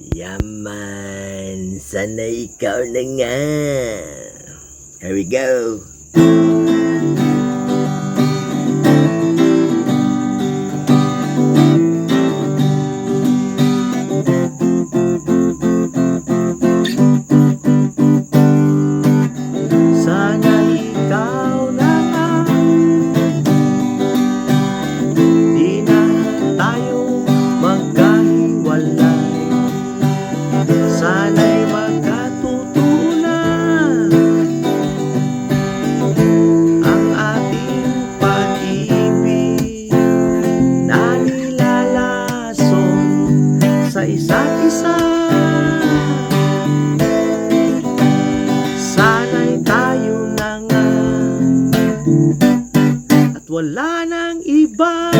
Yaman, sana ikaw na nga. Here we go. wala nang iba.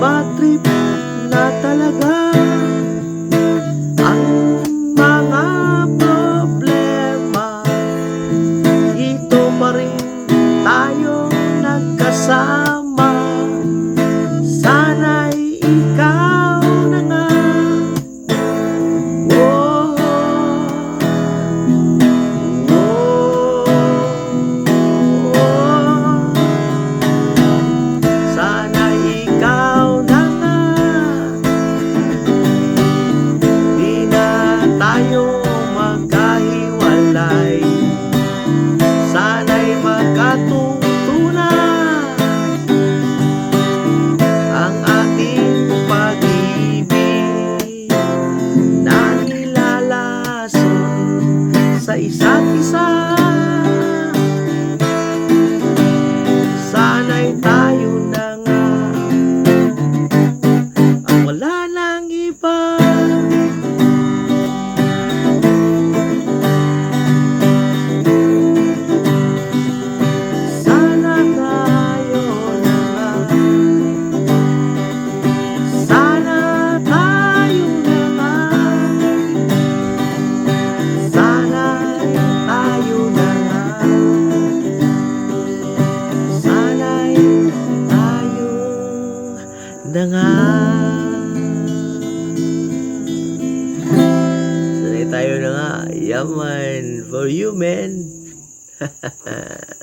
Bad trip na talaga. isa't isa. Yeah, man. For you, man.